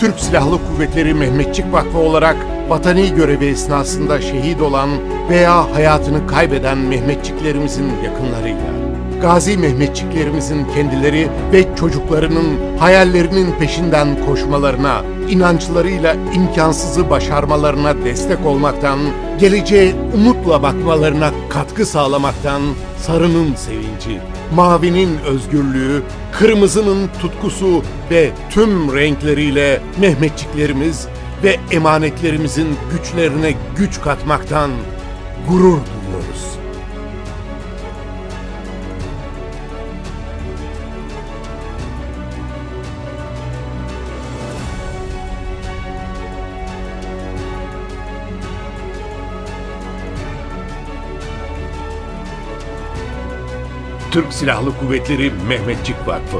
Türk Silahlı Kuvvetleri Mehmetçik Vakfı olarak vatani görevi esnasında şehit olan veya hayatını kaybeden Mehmetçiklerimizin yakınlarıyla, Gazi Mehmetçiklerimizin kendileri ve çocuklarının hayallerinin peşinden koşmalarına, inançlarıyla imkansızı başarmalarına destek olmaktan, geleceğe umutla bakmalarına katkı sağlamaktan sarının sevinci, mavinin özgürlüğü, kırmızının tutkusu ve tüm renkleriyle Mehmetçiklerimiz ve emanetlerimizin güçlerine güç katmaktan gurur. Türk Silahlı Kuvvetleri Mehmetçik Vakfı